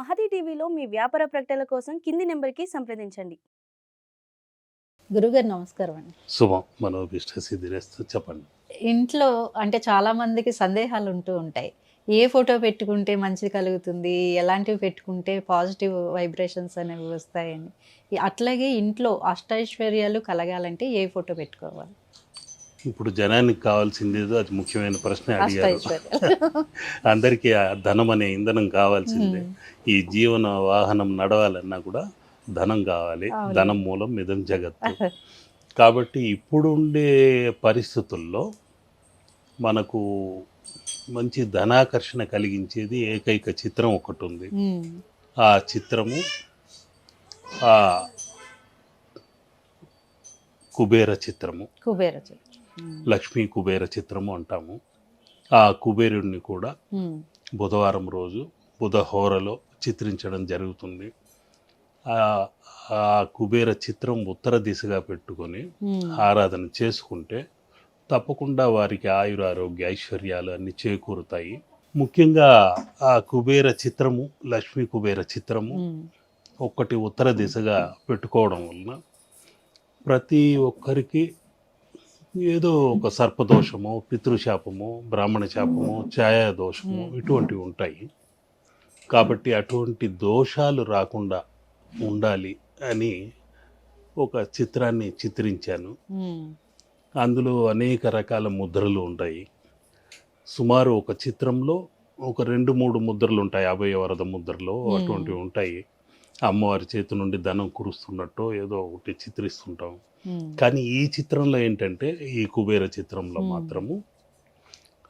మహతి టీవీలో మీ వ్యాపార ప్రకటనల కోసం కింది నెంబర్కి సంప్రదించండి. గురుగారు నమస్కారం అండి. శుభం. మనోభిష్ట సిద్ధిరేస్తూ చెప్పండి. ఇంట్లో అంటే చాలా మందికి సందేహాలు ఉంటూ ఉంటాయి. ఏ ఫోటో పెట్టుకుంటే మంచిది కలుగుతుంది? ఎలాంటివి పెట్టుకుంటే పాజిటివ్ వైబ్రేషన్స్ అనేవి వస్తాయని. అట్లాగే ఇంట్లో అష్టైశ్వర్యాలు కలగాలంటే ఏ ఫోటో పెట్టుకోవాలి? ఇప్పుడు జనానికి కావాల్సింది ఏదో అది ముఖ్యమైన ప్రశ్న అడిగారు. అందరికీ ఆ ధనం అనే ఇంధనం కావాల్సిందే. ఈ జీవన వాహనం నడవాలన్నా కూడా ధనం కావాలి. ధనం మూలం మిదం జగత్తు. కాబట్టి ఇప్పుడు ఉండే పరిస్థితుల్లో మనకు మంచి ధనాకర్షణ కలిగించేది ఏకైక చిత్రం ఒకటి ఉంది ఆ చిత్రము ఆ కుబేర చిత్రము. కుబేర చెట్టు. లక్ష్మీ కుబేర చిత్రము అంటాము. ఆ కుబేరుడిని కూడా బుధవారం రోజు బుధ హోరలో చిత్రించడం జరుగుతుంది. ఆ కుబేర చిత్రం ఉత్తర దిశగా పెట్టుకొని ఆరాధన చేసుకుంటే తప్పకుండా వారికి ఆయుర ఆరోగ్య ఐశ్వర్యాలు అన్ని చేకూరుతాయి. ముఖ్యంగా ఆ కుబేర చిత్రము లక్ష్మీ కుబేర చిత్రము ఒక్కటి ఉత్తర దిశగా పెట్టుకోవడం వలన ప్రతి ఒక్కరికి ఏదో ఒక సర్పదోషము పితృశాపము బ్రాహ్మణ శాపము ఛాయా దోషము. ఇటువంటివి ఉంటాయి. కాబట్టి అటువంటి దోషాలు రాకుండా ఉండాలి అని ఒక చిత్రాన్ని చిత్రించాను. అందులో అనేక రకాల ముద్రలు ఉంటాయి. సుమారు ఒక చిత్రంలో ఒక రెండు మూడు ముద్రలు ఉంటాయి. అభయ వరద ముద్రలో. అటువంటివి ఉంటాయి. అమ్మవారి చేతి నుండి ధనం కురుస్తున్నట్టు ఏదో ఒకటి చిత్రిస్తుంటాం. కానీ ఈ చిత్రంలో ఏంటంటే ఈ కుబేర చిత్రంలో. మాత్రము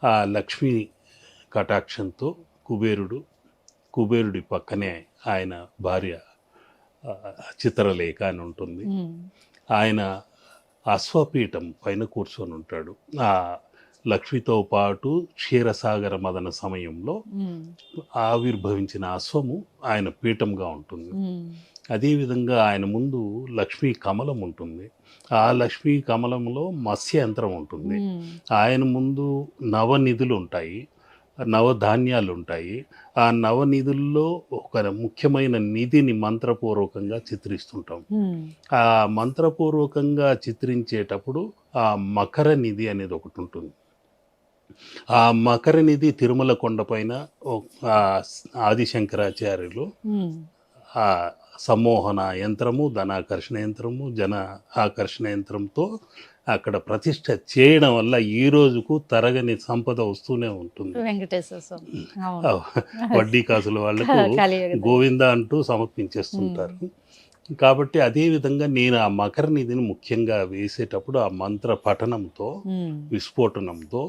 ఆ లక్ష్మీ కటాక్షంతో కుబేరుడు కుబేరుడి పక్కనే ఆయన భార్య చిత్రలేఖ అని ఉంటుంది. ఆయన అశ్వపీఠం పైన కూర్చొని ఉంటాడు ఆ లక్ష్మితో పాటు క్షీరసాగర మదన సమయంలో ఆవిర్భవించిన అశ్వము ఆయన పీఠంగా ఉంటుంది. అదేవిధంగా ఆయన ముందు లక్ష్మీ కమలం ఉంటుంది. ఆ లక్ష్మీ కమలంలో మత్స్య యంత్రం ఉంటుంది ఆయన ముందు నవనిధులు ఉంటాయి. నవధాన్యాలు ఉంటాయి. ఆ నవనిధుల్లో ఒక ముఖ్యమైన నిధిని మంత్రపూర్వకంగా చిత్రిస్తుంటాం. ఆ మంత్రపూర్వకంగా చిత్రించేటప్పుడు ఆ మకర నిధి అనేది ఒకటి ఉంటుంది. ఆ మకర నిధి తిరుమల కొండపైన ఓ- ఆ ఆదిశంకరాచార్యులు ఆ సమ్మోహన యంత్రము ధనాకర్షణ యంత్రము జన ఆకర్షణ యంత్రంతో అక్కడ ప్రతిష్ట చేయడం వల్ల ఈ రోజుకు తరగని సంపద వస్తూనే ఉంటుంది. వడ్డీ కాసుల దైవం. గోవింద అంటూ సమర్పించేస్తుంటారు. కాబట్టి అదే విధంగా నేను ఆ మకర నిధిని ముఖ్యంగా వేసేటప్పుడు ఆ మంత్ర పఠనంతో విస్ఫోటనంతో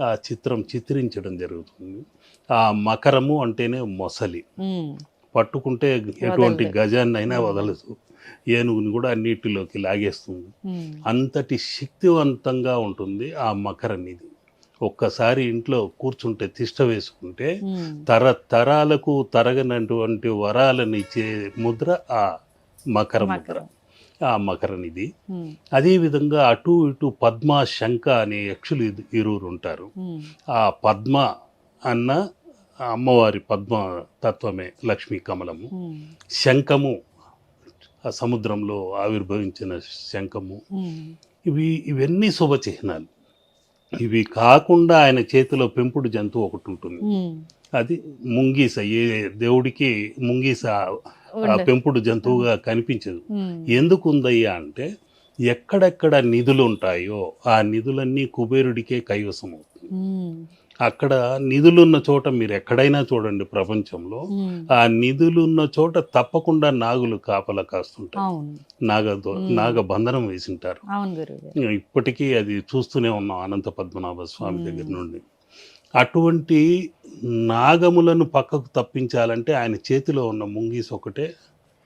ఆ చిత్రం చిత్రించడం జరుగుతుంది. ఆ మకరము అంటేనే మొసలి. పట్టుకుంటే ఎటువంటి వదలదు. గజాన్నైనా వదలదు. ఏనుగుని కూడా నీటిలోకి లాగేస్తుంది. అంతటి శక్తివంతంగా ఉంటుంది ఆ మకర నిధి ఒక్కసారి ఇంట్లో కూర్చుంటే తిష్ట వేసుకుంటే తరతరాలకు తరగనటువంటి వరాలను ఇచ్చే ముద్ర ఆ మకర ముద్ర. ఆ మకర నిధి ఉమ్, అదేవిధంగా అటు ఇటు పద్మ శంఖ అనే యక్షులు ఇరు- ఇరువురు ఉంటారు ఆ పద్మ అన్న అమ్మవారి పద్మ తత్వమే లక్ష్మీ కమలము. శంఖము ఆ సముద్రంలో ఆవిర్భవించిన శంఖము. ఇవి ఇవన్నీ శుభ చిహ్నాలు. ఇవి కాకుండా ఆయన చేతిలో పెంపుడు జంతువు ఒకటి ఉంటుంది. అది ముంగీస. ఏ దేవుడికి ముంగీస. పెంపుడు జంతువుగా కనిపించదు. ఎందుకు ఉందయ్యా అంటే ఎక్కడెక్కడ నిధులు ఉంటాయో ఆ నిధులన్నీ కుబేరుడికే కైవసం అవుతుంది అక్కడ నిధులున్న చోట మీరు ఎక్కడైనా చూడండి ప్రపంచంలో. ఆ నిధులున్న చోట తప్పకుండా నాగులు కాపలా కాస్తుంటాయి. అవును. నాగ. నాగ బంధనం వేసింటారు. ఇప్పటికీ అది చూస్తూనే ఉన్నాం అనంత పద్మనాభ స్వామి. దగ్గర నుండి. అటువంటి నాగములను పక్కకు తప్పించాలంటే ఆయన చేతిలో ఉన్న ముంగీస్ ఒకటే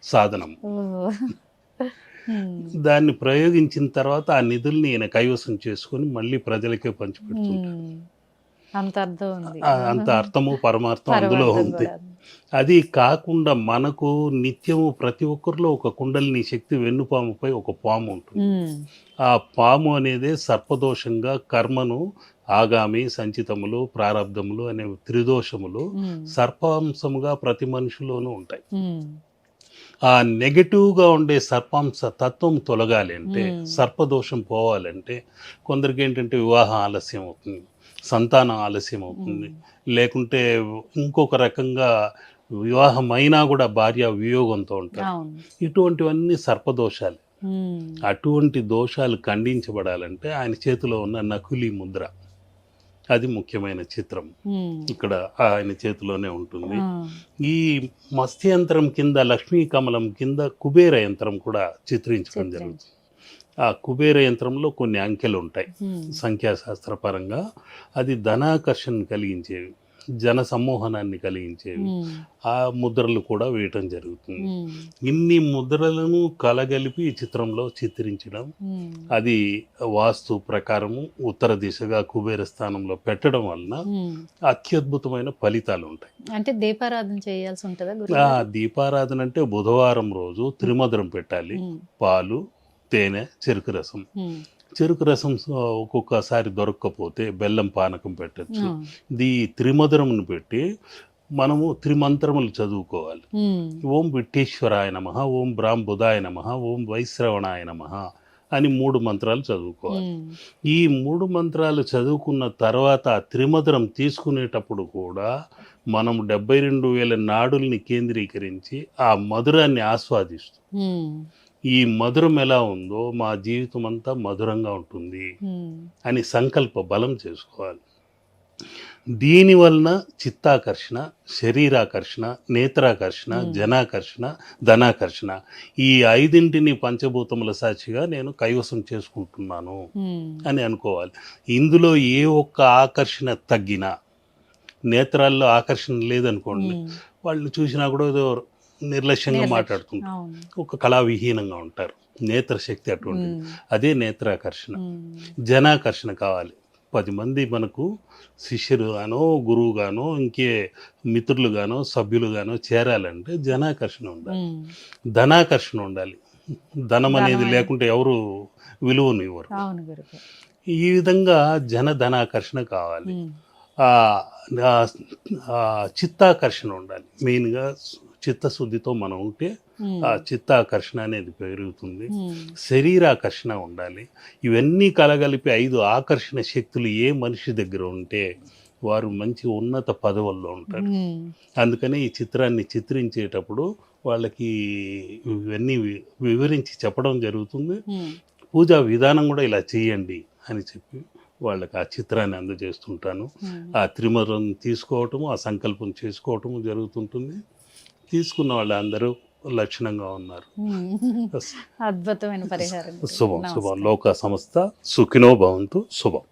సాధనం. దాన్ని ప్రయోగించిన తర్వాత ఆ నిధుల్ని ఈయన కైవసం చేసుకొని మళ్ళీ ప్రజలకే పంచిపెడుతుంటారు అంత అర్థం అంత అర్థము పరమార్థం అందులో ఉంది. అది కాకుండా మనకు నిత్యము ప్రతి ఒక్కరిలో ఒక కుండలిని శక్తి వెన్నుపాముపై ఒక పాము ఉంటుంది. ఆ పాము అనేది సర్పదోషంగా కర్మను ఆగామి సంచితములు ప్రారంధములు అనే త్రిదోషములు సర్పాంశముగా ప్రతి మనిషిలోనూ ఉంటాయి. ఆ నెగటివ్గా ఉండే సర్పాంశ తత్వం తొలగాలి అంటే. సర్పదోషం పోవాలంటే కొందరికి ఏంటంటే వివాహం ఆలస్యం అవుతుంది. సంతానం ఆలస్యం అవుతుంది లేకుంటే ఇంకొక రకంగా వివాహం అయినా కూడా భార్య వియోగంతో ఉంటారు. ఇటువంటివన్నీ సర్పదోషాలు. అటువంటి దోషాలు ఖండించబడాలంటే ఆయన చేతిలో ఉన్న నకులి ముద్ర. అది ముఖ్యమైన చిత్రం. ఇక్కడ ఆయన చేతిలోనే ఉంటుంది. ఈ మత్స్య యంత్రం కింద లక్ష్మీ కమలం కింద కుబేర యంత్రం కూడా చిత్రించడం చిత్రించి. జరుగుతుంది. ఆ కుబేర యంత్రంలో కొన్ని అంకెలు ఉంటాయి ఉమ్, సంఖ్యాశాస్త్ర పరంగా అది ధనాకర్షణ కలిగించేవి జన సమ్మోహనాన్ని కలిగించేవి ఆ ముద్రలు కూడా వేయటం జరుగుతుంది. ఇన్ని ముద్రలను కలగలిపి ఈ చిత్రంలో చిత్రించడం అది వాస్తు ప్రకారము ఉత్తర దిశగా కుబేర స్థానంలో పెట్టడం వలన. అత్యద్భుతమైన ఫలితాలు ఉంటాయి అంటే దీపారాధన చేయాల్సి ఉంటుందా? దీపారాధన అంటే బుధవారం రోజు త్రిమధురం పెట్టాలి. పాలు తేనె చెరుకు రసం. చెరుకు రసం ఒక్కొక్కసారి దొరక్కపోతే బెల్లం పానకం పెట్టచ్చు. ఇది త్రిమధురమును పెట్టి మనము త్రిమంత్రములు చదువుకోవాలి. ఓం విట్టేశ్వరాయ నమ ఓం బ్రాహ్మ బుధాయ నమ ఓం వైశ్రవణాయ నమ అని మూడు మంత్రాలు చదువుకోవాలి. ఈ మూడు మంత్రాలు చదువుకున్న తర్వాత ఆ త్రిమధురం తీసుకునేటప్పుడు కూడా మనం డెబ్బై రెండు వేల నాడుల్ని కేంద్రీకరించి ఆ మధురాన్ని ఆస్వాదిస్తూ ఈ మధురం ఎలా ఉందో మా జీవితం అంతా మధురంగా ఉంటుంది అని సంకల్ప బలం చేసుకోవాలి. దీని వలన చిత్తాకర్షణ శరీరాకర్షణ నేత్రాకర్షణ. జనాకర్షణ ధనాకర్షణ ఈ ఐదింటిని పంచభూతముల సాక్షిగా నేను కైవసం చేసుకుంటున్నాను అని అనుకోవాలి. ఇందులో ఏ ఒక్క ఆకర్షణ తగ్గినా నేత్రాల్లో ఆకర్షణ లేదనుకోండి వాళ్ళు చూసినా కూడా ఏదో నిర్లక్ష్యంగా నిర్లక్ష్యం. మాట్లాడుతుంటారు ఒక కళావిహీనంగా ఉంటారు. నేత్రశక్తి అటువంటిది. ఉమ్, అదే నేత్రాకర్షణ. జనాకర్షణ కావాలి. పది మంది మనకు శిష్యులుగానో గురువుగానో ఇంకే మిత్రులుగానో సభ్యులుగానో చేరాలంటే జనాకర్షణ ఉండాలి. ధనాకర్షణ ఉండాలి. ధనం అనేది లేకుంటే ఎవరు విలువను ఇవ్వరు. ఈ విధంగా జన ధనాకర్షణ కావాలి. చిత్తాకర్షణ ఉండాలి. మెయిన్గా చిత్తశుద్ధితో మనం ఉంటే ఆ చిత్తాకర్షణ అనేది పెరుగుతుంది. శరీరాకర్షణ ఉండాలి. ఇవన్నీ కలగలిపి ఐదు ఆకర్షణ శక్తులు ఏ మనిషి దగ్గర ఉంటే వారు మంచి ఉన్నత పదవుల్లో ఉంటారు. అందుకని ఈ చిత్రాన్ని చిత్రించేటప్పుడు వాళ్ళకి ఇవన్నీ వివరించి చెప్పడం జరుగుతుంది. పూజా విధానం కూడా ఇలా చేయండి అని చెప్పి వాళ్ళకి ఆ చిత్రాన్ని అందజేస్తుంటాను. ఆ త్రిమరం తీసుకోవటము ఆ సంకల్పం చేసుకోవటము జరుగుతుంటుంది తీసుకున్న వాళ్ళందరూ లక్షణంగా ఉన్నారు. అద్భుతమైన పరిహారం. శుభం శుభం. లోక సంస్థ సుఖినో భవంతు శుభం